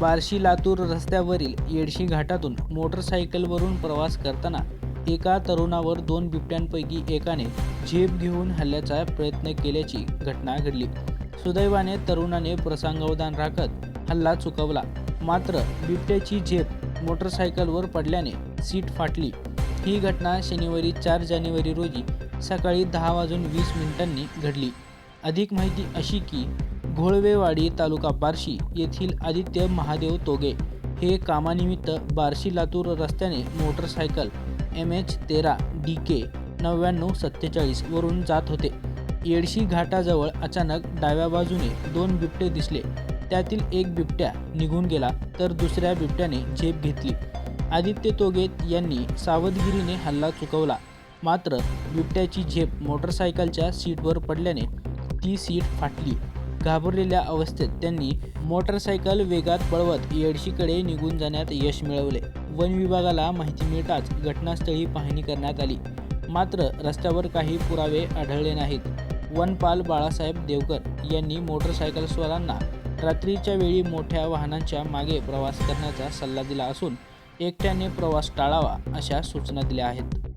बार्शी लातूर रस्त्यावरील येडशी घाटातून मोटरसायकलवरून प्रवास करताना एका तरुणावर दोन बिबट्यांपैकी एकाने झेप घेऊन हल्ल्याचा प्रयत्न केल्याची घटना घडली. सुदैवाने तरुणाने प्रसंगावधान राखत हल्ला चुकवला. मात्र बिबट्याची झेप मोटरसायकलवर पडल्याने सीट फाटली. ही घटना शनिवारी चार जानेवारी रोजी सकाळी दहा वाजून वीस मिनिटांनी घडली. अधिक माहिती अशी की घोळवेवाडी तालुका बार्शी येथील आदित्य महादेव तोगे हे कामानिमित्त बार्शी लातूर रस्त्याने मोटरसायकल एम एच तेरा डी के नव्याण्णव सत्तेचाळीस वरून जात होते. येडशी घाटाजवळ अचानक डाव्या बाजूने दोन बिबटे दिसले. त्यातील एक बिबट्या निघून गेला तर दुसऱ्या बिबट्याने झेप घेतली. आदित्य तोगे यांनी सावधगिरीने हल्ला चुकवला. मात्र बिबट्याची झेप मोटरसायकलच्या सीटवर पडल्याने ती सीट फाटली. घाबरलेल्या अवस्थेत त्यांनी मोटरसायकल वेगात पळवत येडशीकडे निघून जाण्यात यश मिळवले. वन विभागाला माहिती मिळताच घटनास्थळी पाहणी करण्यात आली. मात्र रस्त्यावर काही पुरावे आढळले नाहीत. वनपाल बाळासाहेब देवकर यांनी मोटरसायकलस्वारांना रात्रीच्या वेळी मोठ्या वाहनांच्या मागे प्रवास करण्याचा सल्ला दिला असून एकट्याने प्रवास टाळावा अशा सूचना दिल्या आहेत.